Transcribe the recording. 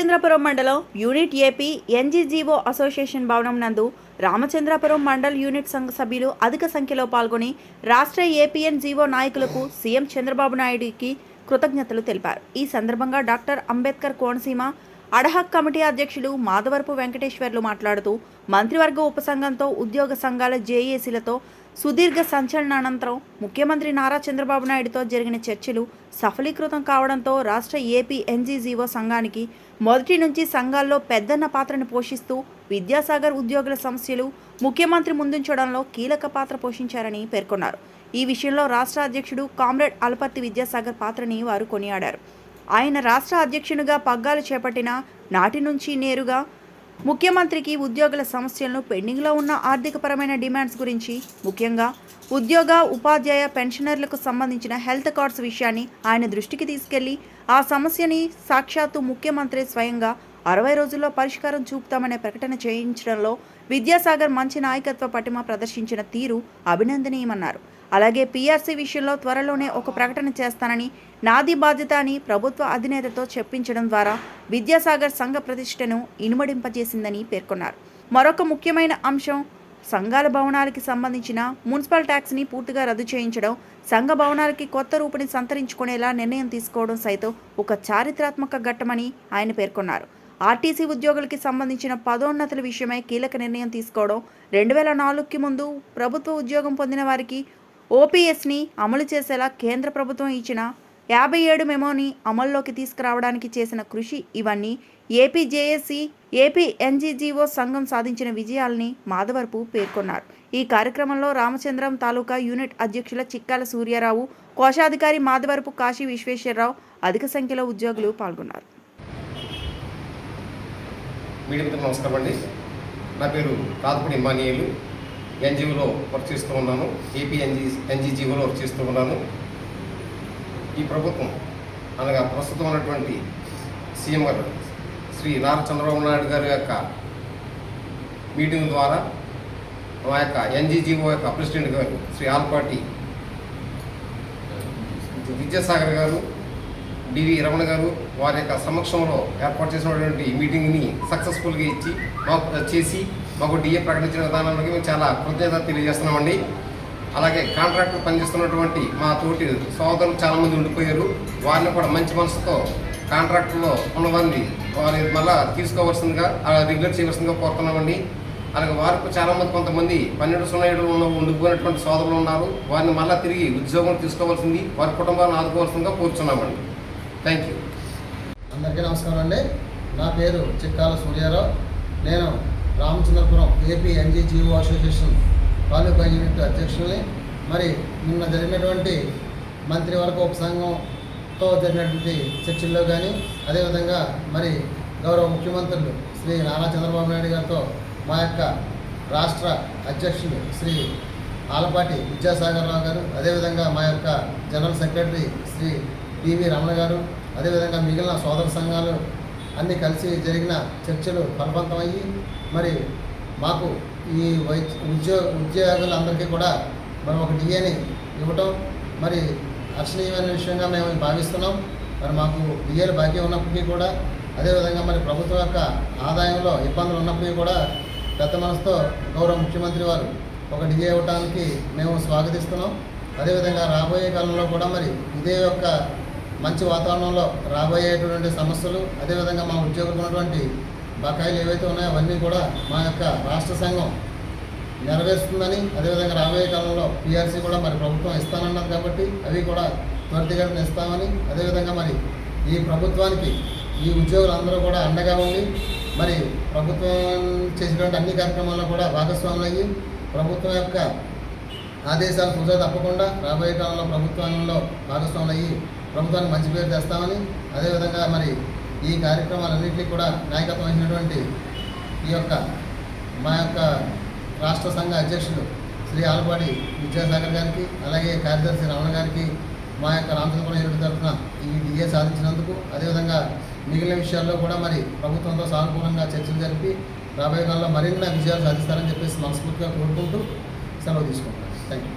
రామచంద్రపురం మండలం unit AP NGGO association భవనం నందు రామచంద్రపురం మండల్ యూనిట్ సంఘ సభ్యులు అధిక సంఖ్యలో పాల్గొని రాష్ట్ర ఏపీఎన్ జీవో నాయకులకు సీఎం చంద్రబాబు నాయుడికి కృతజ్ఞతలు తెలిపారు. ఈ సందర్భంగా doctor Ambedkar Konaseema ad hoc committee అధ్యక్షులు మాధవరపు వెంకటేశ్వర్లు మాట్లాడుతూ మంత్రివర్గ ఉపసంఘంతో ఉద్యోగ సంఘాల జేఏసీలతో సుదీర్ఘ సంచలనానంతరం ముఖ్యమంత్రి నారా చంద్రబాబు నాయుడుతో జరిగిన చర్చలు సఫలీకృతం కావడంతో రాష్ట్ర ఏపీ ఎన్జీజీఓ సంఘానికి మొదటి నుంచి సంఘాల్లో పెద్దన్న పాత్రను పోషిస్తూ విద్యాసాగర్ ఉద్యోగుల సమస్యలు ముఖ్యమంత్రి ముందుంచడంలో కీలక పాత్ర పోషించారని పేర్కొన్నారు. ఈ విషయంలో రాష్ట్ర అధ్యక్షుడు కామ్రేడ్ అల్పర్తి విద్యాసాగర్ పాత్రని వారు కొనియాడారు. ఆయన రాష్ట్ర అధ్యక్షునిగా పగ్గాలు చేపట్టిన నాటి నుంచి నేరుగా ముఖ్యమంత్రికి ఉద్యోగుల సమస్యలను పెండింగ్లో ఉన్న ఆర్థికపరమైన డిమాండ్స్ గురించి ముఖ్యంగా ఉద్యోగ ఉపాధ్యాయ పెన్షనర్లకు సంబంధించిన హెల్త్ కార్డ్స్ విషయాన్ని ఆయన దృష్టికి తీసుకెళ్ళి ఆ సమస్యని సాక్షాత్తు ముఖ్యమంత్రి స్వయంగా అరవై రోజుల్లో పరిష్కారం చూపుతామనే ప్రకటన చేయించడంలో విద్యాసాగర్ మంచి నాయకత్వ పటిమ ప్రదర్శించిన తీరు అభినందనీయమన్నారు. అలాగే పీఆర్సీ విషయంలో త్వరలోనే ఒక ప్రకటన చేస్తానని నాది బాధ్యత అని ప్రభుత్వ అధినేతతో చెప్పించడం ద్వారా విద్యాసాగర్ సంఘ ప్రతిష్టను ఇనుమడింపజేసిందని పేర్కొన్నారు. మరొక ముఖ్యమైన అంశం సంఘాల భవనాలకి సంబంధించిన మున్సిపల్ ట్యాక్స్ని పూర్తిగా రద్దు చేయించడం సంఘ భవనాలకి కొత్త రూపుని సంతరించుకునేలా నిర్ణయం తీసుకోవడం సైతం ఒక చారిత్రాత్మక ఘట్టమని ఆయన పేర్కొన్నారు. ఆర్టీసీ ఉద్యోగులకి సంబంధించిన పదోన్నతుల విషయమై కీలక నిర్ణయం తీసుకోవడం రెండు వేల నాలుగుకి ముందు ప్రభుత్వ ఉద్యోగం పొందిన వారికి ఓపీఎస్ని అమలు చేసేలా కేంద్ర ప్రభుత్వం ఇచ్చిన యాభై ఏడు మెమోని అమల్లోకి తీసుకురావడానికి చేసిన కృషి ఇవన్నీ ఏపీ జేఏసీ ఏపీ ఎన్జీజీఓ సంఘం సాధించిన విజయాల్ని మాధవరపు పేర్కొన్నారు. ఈ కార్యక్రమంలో రామచంద్రం తాలూకా యూనిట్ అధ్యక్షుల చిక్కాల సూర్యారావు కోశాధికారి మాధవరపు కాశీ విశ్వేశ్వరరావు అధిక సంఖ్యలో ఉద్యోగులు పాల్గొన్నారు. నమస్కారం అండి. నా పేరు కాదుపూడి ఇమానియేలు ఎన్జిఓలో వర్క్ చేస్తూ ఉన్నాను. ఏపీ ఎన్జీ ఎన్జీజీఓలో వర్క్ చేస్తూ ఉన్నాను. ఈ ప్రభుత్వం అనగా ప్రస్తుతం ఉన్నటువంటి సీఎం గారు శ్రీ నారా చంద్రబాబు నాయుడు గారి యొక్క మీటింగ్ ద్వారా మా యొక్క ఎన్జీజీఓ యొక్క ప్రెసిడెంట్ గారు శ్రీ ఆల్పాటి విద్యాసాగర్ గారు డివి రమణ గారు వారి యొక్క సమక్షంలో ఏర్పాటు చేసినటువంటి మీటింగ్ని సక్సెస్ఫుల్గా ఇచ్చి మాకు చేసి మాకు డిఏ ప్రకటించిన విధానానికి మేము చాలా కృతజ్ఞత తెలియజేస్తున్నామండి. అలాగే కాంట్రాక్టర్ పనిచేస్తున్నటువంటి మా తోటి సోదరులు చాలామంది ఉండిపోయారు. వారిని కూడా మంచి మనసుతో కాంట్రాక్ట్లో ఉన్నవారిని వారి మళ్ళా తీసుకోవాల్సిందిగా రెగ్యులర్ చేయవలసిందిగా కోరుతున్నామండి. అలాగే వారికి చాలామంది కొంతమంది పన్నెండు సున్నాయుడు ఉన్న ఉండిపోయినటువంటి సోదరులు ఉన్నారు. వారిని మళ్ళీ తిరిగి ఉద్యోగం తీసుకోవాల్సింది వారి కుటుంబాలను ఆదుకోవాల్సిందిగా కోరుచున్నామండి. థ్యాంక్ యూ అందరికీ నమస్కారం అండి. నా పేరు చిక్కాల సూర్యారావు. నేను Ramachandrapuram AP NGGO association taluka unit అధ్యక్షుల్ని మరి నిన్న జరిగినటువంటి మంత్రివర్గ ఉపసంఘంతో జరిగినటువంటి చర్చల్లో కానీ అదేవిధంగా మరి గౌరవ ముఖ్యమంత్రులు శ్రీ నారా చంద్రబాబు నాయుడు గారితో మా యొక్క రాష్ట్ర అధ్యక్షులు శ్రీ ఆలపాటి విద్యాసాగర్ రావు గారు అదేవిధంగా మా యొక్క general secretary Shri DV Ramana garu అదేవిధంగా మిగిలిన సోదర సంఘాలు అన్నీ కలిసి జరిగిన చర్చలు ఫలవంతమయ్యి మరి మాకు ఈ వైద్య ఉద్యోగ ఉద్యోగులందరికీ కూడా మనం ఒక డిఏని ఇవ్వటం మరి హర్షణీయమైన విషయంగా మేము భావిస్తున్నాం. మరి మాకు డిఏలు బాకీ ఉన్నప్పటికీ కూడా అదేవిధంగా మరి ప్రభుత్వం యొక్క ఆదాయంలో ఇబ్బందులు ఉన్నప్పటికీ కూడా పెద్ద మనసుతో గౌరవ ముఖ్యమంత్రి వారు ఒక డిఏ ఇవ్వడానికి మేము స్వాగతిస్తున్నాం. అదేవిధంగా రాబోయే కాలంలో కూడా మరి ఇదే యొక్క మంచి వాతావరణంలో రాబోయేటువంటి సమస్యలు అదేవిధంగా మా ఉద్యోగులకు ఉన్నటువంటి బకాయిలు ఏవైతే ఉన్నాయో అవన్నీ కూడా మా యొక్క రాష్ట్ర సంఘం నెరవేరుస్తుందని అదేవిధంగా రాబోయే కాలంలో పీఆర్సీ కూడా మరి ప్రభుత్వం ఇస్తానన్నది కాబట్టి అవి కూడా త్వరితగతిన ఇస్తామని అదేవిధంగా మరి ఈ ప్రభుత్వానికి ఈ ఉద్యోగులందరూ కూడా అండగా ఉండి మరి ప్రభుత్వం చేసినటువంటి అన్ని కార్యక్రమాల్లో కూడా భాగస్వాములు అయ్యి ప్రభుత్వం యొక్క ఆదేశాలు కుదర తప్పకుండా రాబోయే కాలంలో ప్రభుత్వంలో భాగస్వాములు అయ్యి ప్రభుత్వానికి మంచి పేరు తెస్తామని అదేవిధంగా మరి ఈ కార్యక్రమాలన్నింటినీ కూడా నాయకత్వం వహించినటువంటి ఈ యొక్క మా యొక్క రాష్ట్ర సంఘ అధ్యక్షులు శ్రీ ఆలపాడి విద్యాసాగర్ గారికి అలాగే కార్యదర్శి రమణ గారికి మా యొక్క రామచంద్రపురం యూనిట్ తరఫున ఈ డిఏ సాధించినందుకు అదేవిధంగా మిగిలిన విషయాల్లో కూడా మరి ప్రభుత్వంతో సానుకూలంగా చర్చలు జరిపి రాబోయే కాలంలో మరిన్ని విజయాలు సాధిస్తారని చెప్పేసి మనస్ఫూర్తిగా కోరుకుంటూ సెలవు తీసుకుంటున్నాను. Thank you